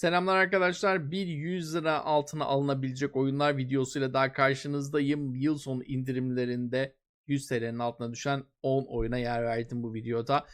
Selamlar arkadaşlar. Bir 100 lira altına alınabilecek oyunlar videosuyla daha karşınızdayım. Yıl sonu indirimlerinde 100 TL'nin altına düşen 10 oyuna yer verdim bu videoda.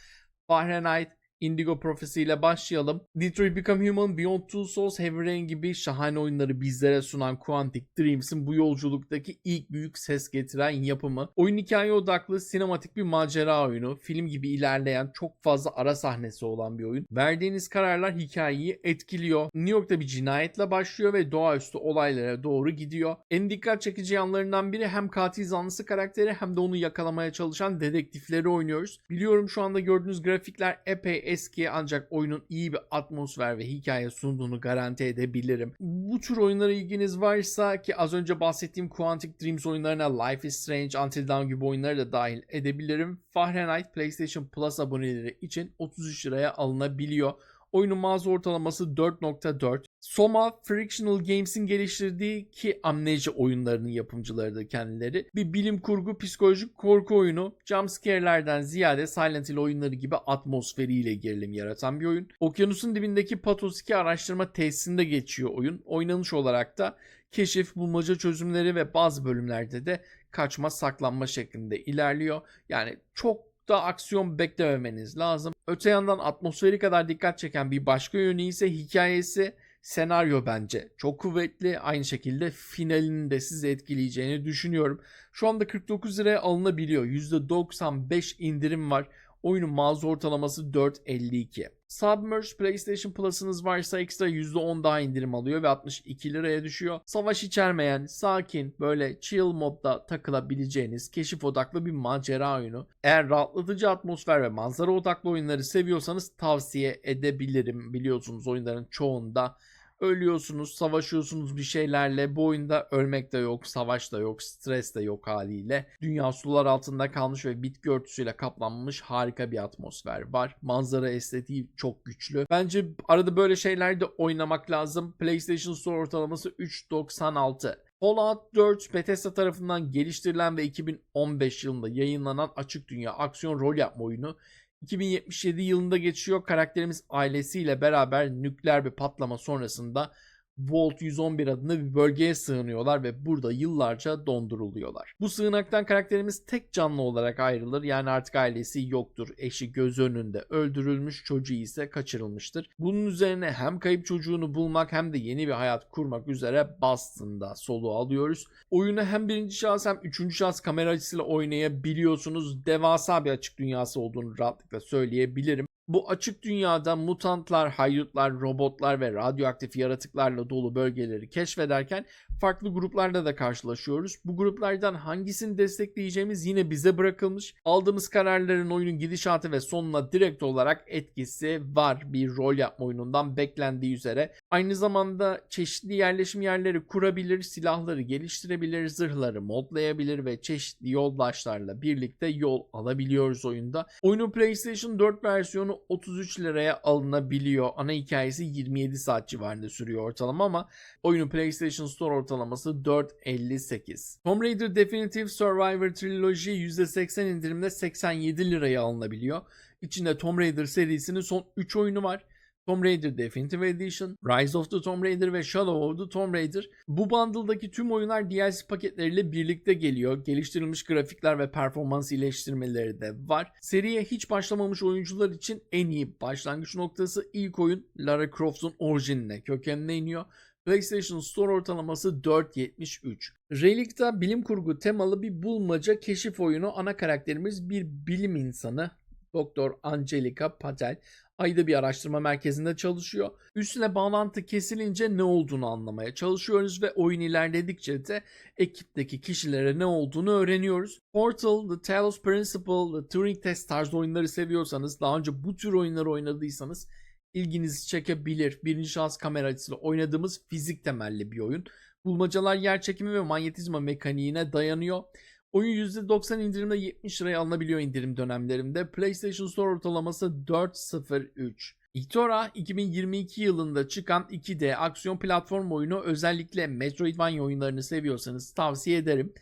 Fahrenheit, Indigo Prophecy ile başlayalım. Detroit Become Human, Beyond Two Souls, Heavy Rain gibi şahane oyunları bizlere sunan Quantic Dreams'in bu yolculuktaki ilk büyük ses getiren yapımı. Oyun hikaye odaklı, sinematik bir macera oyunu. Film gibi ilerleyen, çok fazla ara sahnesi olan bir oyun. Verdiğiniz kararlar hikayeyi etkiliyor. New York'ta bir cinayetle başlıyor ve doğaüstü olaylara doğru gidiyor. En dikkat çekici yanlarından biri hem katil zanlısı karakteri hem de onu yakalamaya çalışan dedektifleri oynuyoruz. Biliyorum şu anda gördüğünüz grafikler epey eski ancak oyunun iyi bir atmosfer ve hikaye sunduğunu garanti edebilirim. Bu tür oyunlara ilginiz varsa ki az önce bahsettiğim Quantic Dreams oyunlarına Life is Strange, Until Dawn gibi oyunları da dahil edebilirim. Fahrenheit PlayStation Plus aboneleri için 33 liraya alınabiliyor. Oyunun mağaza ortalaması 4.4. Soma Frictional Games'in geliştirdiği ki Amnesia oyunlarının yapımcıları da kendileri. Bir bilim kurgu psikolojik korku oyunu. Jumpscare'lerden ziyade Silent Hill oyunları gibi atmosferiyle gerilim yaratan bir oyun. Okyanusun dibindeki Patos 2 araştırma tesisinde geçiyor oyun. Oynanış olarak da keşif, bulmaca çözümleri ve bazı bölümlerde de kaçma saklanma şeklinde ilerliyor. Yani çok da aksiyon beklememeniz lazım. Öte yandan atmosferi kadar dikkat çeken bir başka yönü ise hikayesi, senaryo bence çok kuvvetli. Aynı şekilde finalinin de sizi etkileyeceğini düşünüyorum. Şu anda 49 liraya alınabiliyor. %95 indirim var. Oyunun mağaza ortalaması 4.52. Submerge PlayStation Plus'ınız varsa ekstra %10 daha indirim alıyor ve 62 liraya düşüyor. Savaş içermeyen, sakin, böyle chill modda takılabileceğiniz keşif odaklı bir macera oyunu. Eğer rahatlatıcı atmosfer ve manzara odaklı oyunları seviyorsanız tavsiye edebilirim. Biliyorsunuz oyunların çoğunda ölüyorsunuz, savaşıyorsunuz bir şeylerle. Bu oyunda ölmek de yok, savaş da yok, stres de yok haliyle. Dünya sular altında kalmış ve bitki örtüsüyle kaplanmış harika bir atmosfer var. Manzara estetiği çok güçlü. Bence arada böyle şeylerde oynamak lazım. PlayStation Store ortalaması 3.96. Fallout 4 Bethesda tarafından geliştirilen ve 2015 yılında yayınlanan açık dünya aksiyon rol yapma oyunu 2077 yılında geçiyor. Karakterimiz ailesiyle beraber nükleer bir patlama sonrasında Vault 111 adında bir bölgeye sığınıyorlar ve burada yıllarca donduruluyorlar. Bu sığınaktan karakterimiz tek canlı olarak ayrılır. Yani artık ailesi yoktur. Eşi göz önünde öldürülmüş, çocuğu ise kaçırılmıştır. Bunun üzerine hem kayıp çocuğunu bulmak hem de yeni bir hayat kurmak üzere Boston'da soluğu alıyoruz. Oyunu hem birinci şahıs hem üçüncü şahıs kamera açısıyla oynayabiliyorsunuz. Devasa bir açık dünyası olduğunu rahatlıkla söyleyebilirim. Bu açık dünyada mutantlar, haydutlar, robotlar ve radyoaktif yaratıklarla dolu bölgeleri keşfederken farklı gruplarla da karşılaşıyoruz. Bu gruplardan hangisini destekleyeceğimiz yine bize bırakılmış. Aldığımız kararların oyunun gidişatı ve sonuna direkt olarak etkisi var bir rol yapma oyunundan beklendiği üzere. Aynı zamanda çeşitli yerleşim yerleri kurabilir, silahları geliştirebilir, zırhları modlayabilir ve çeşitli yoldaşlarla birlikte yol alabiliyoruz oyunda. Oyunun PlayStation 4 versiyonu 33 liraya alınabiliyor. Ana hikayesi 27 saat civarında sürüyor ortalama ama oyunun PlayStation Store ortalaması 4.58. Tomb Raider Definitive Survivor Trilogy %80 indirimde 87 liraya alınabiliyor. İçinde Tomb Raider serisinin son 3 oyunu var. Tomb Raider Definitive Edition, Rise of the Tomb Raider ve Shadow of the Tomb Raider. Bu bundle'daki tüm oyunlar DLC paketleriyle birlikte geliyor. Geliştirilmiş grafikler ve performans iyileştirmeleri de var. Seriye hiç başlamamış oyuncular için en iyi başlangıç noktası ilk oyun Lara Croft'un orijinine, kökenine iniyor. PlayStation Store ortalaması 4.73. Relic'ta bilim kurgu temalı bir bulmaca keşif oyunu. Ana karakterimiz bir bilim insanı. Doktor Angelica Patel ayda bir araştırma merkezinde çalışıyor. Üstüne bağlantı kesilince ne olduğunu anlamaya çalışıyoruz ve oyun ilerledikçe de ekipteki kişilere ne olduğunu öğreniyoruz. Portal, The Talos Principle, The Turing Test tarzı oyunları seviyorsanız, daha önce bu tür oyunları oynadıysanız ilginizi çekebilir. Birinci şahıs kamera açısıyla oynadığımız fizik temelli bir oyun. Bulmacalar yer çekimi ve manyetizma mekaniğine dayanıyor. Oyun %90 indirimde 70 liraya alınabiliyor indirim dönemlerinde. PlayStation Store ortalaması 4.03. Itora 2022 yılında çıkan 2D aksiyon platform oyunu özellikle Metroidvania oyunlarını seviyorsanız tavsiye ederim.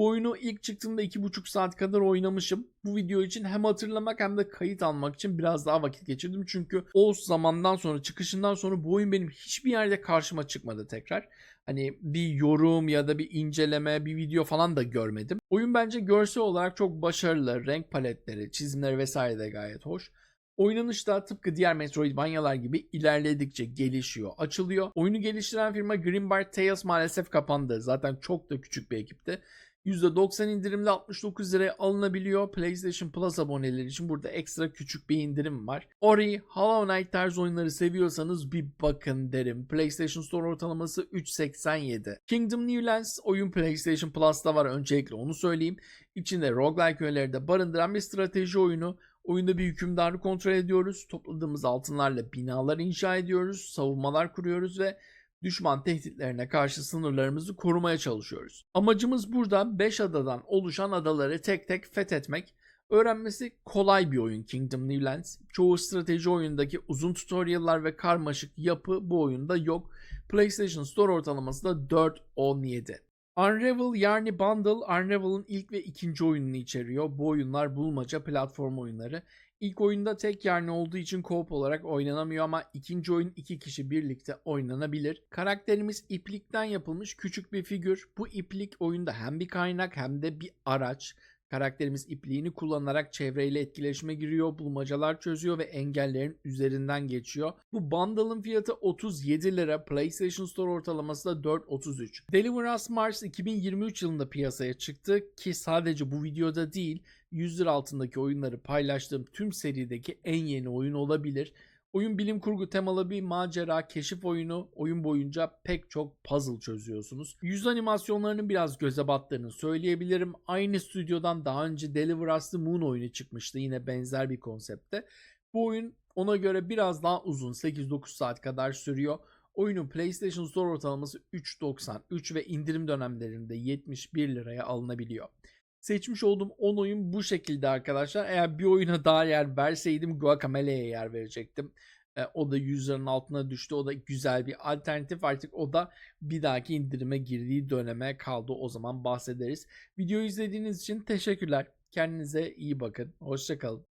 Bu oyunu ilk çıktığında 2,5 saat kadar oynamışım. Bu video için hem hatırlamak hem de kayıt almak için biraz daha vakit geçirdim. Çünkü o zamandan sonra çıkışından sonra bu oyun benim hiçbir yerde karşıma çıkmadı tekrar. Hani bir yorum ya da bir inceleme, bir video falan da görmedim. Oyun bence görsel olarak çok başarılı. Renk paletleri, çizimleri vesaire de gayet hoş. Oynanış da tıpkı diğer Metroidvania'lar gibi ilerledikçe gelişiyor, açılıyor. Oyunu geliştiren firma Greenbrier Tales maalesef kapandı. Zaten çok da küçük bir ekipti. %90 indirimle 69 liraya alınabiliyor. PlayStation Plus aboneleri için burada ekstra küçük bir indirim var. Ori, Hollow Knight tarzı oyunları seviyorsanız bir bakın derim. PlayStation Store ortalaması 3.87. Kingdom New Lands oyun PlayStation Plus'ta var öncelikle onu söyleyeyim. İçinde roguelike öğeleri de barındıran bir strateji oyunu. Oyunda bir hükümdarı kontrol ediyoruz. Topladığımız altınlarla binalar inşa ediyoruz. Savunmalar kuruyoruz ve düşman tehditlerine karşı sınırlarımızı korumaya çalışıyoruz. Amacımız burada 5 adadan oluşan adaları tek tek fethetmek. Öğrenmesi kolay bir oyun Kingdom New Lands. Çoğu strateji oyundaki uzun tutorial'lar ve karmaşık yapı bu oyunda yok. PlayStation Store ortalaması da 4.17. Unravel yani Bundle, Unravel'ın ilk ve ikinci oyununu içeriyor. Bu oyunlar bulmaca platform oyunları. İlk oyunda tek yerli olduğu için co-op olarak oynanamıyor ama ikinci oyun iki kişi birlikte oynanabilir. Karakterimiz iplikten yapılmış küçük bir figür. Bu iplik oyunda hem bir kaynak hem de bir araç. Karakterimiz ipliğini kullanarak çevreyle etkileşime giriyor, bulmacalar çözüyor ve engellerin üzerinden geçiyor. Bu bundle'ın fiyatı 37 lira, PlayStation Store ortalaması da 4.33. Deliver Us Mars 2023 yılında piyasaya çıktı ki sadece bu videoda değil, 100 lira altındaki oyunları paylaştığım tüm serideki en yeni oyun olabilir. Oyun bilim kurgu temalı bir macera, keşif oyunu. Oyun boyunca pek çok puzzle çözüyorsunuz. Yüz animasyonlarının biraz göze battığını söyleyebilirim. Aynı stüdyodan daha önce Deliver Us the Moon oyunu çıkmıştı. Yine benzer bir konsepte. Bu oyun ona göre biraz daha uzun. 8-9 saat kadar sürüyor. Oyunun PlayStation Store ortalaması 3.93 ve indirim dönemlerinde 71 liraya alınabiliyor. Seçmiş olduğum 10 oyun bu şekilde arkadaşlar. Eğer bir oyuna daha yer verseydim Guacamelee yer verecektim. E, o da 100 liranın altına düştü. O da güzel bir alternatif. Artık o da bir dahaki indirime girdiği döneme kaldı. O zaman bahsederiz. Videoyu izlediğiniz için teşekkürler. Kendinize iyi bakın. Hoşçakalın.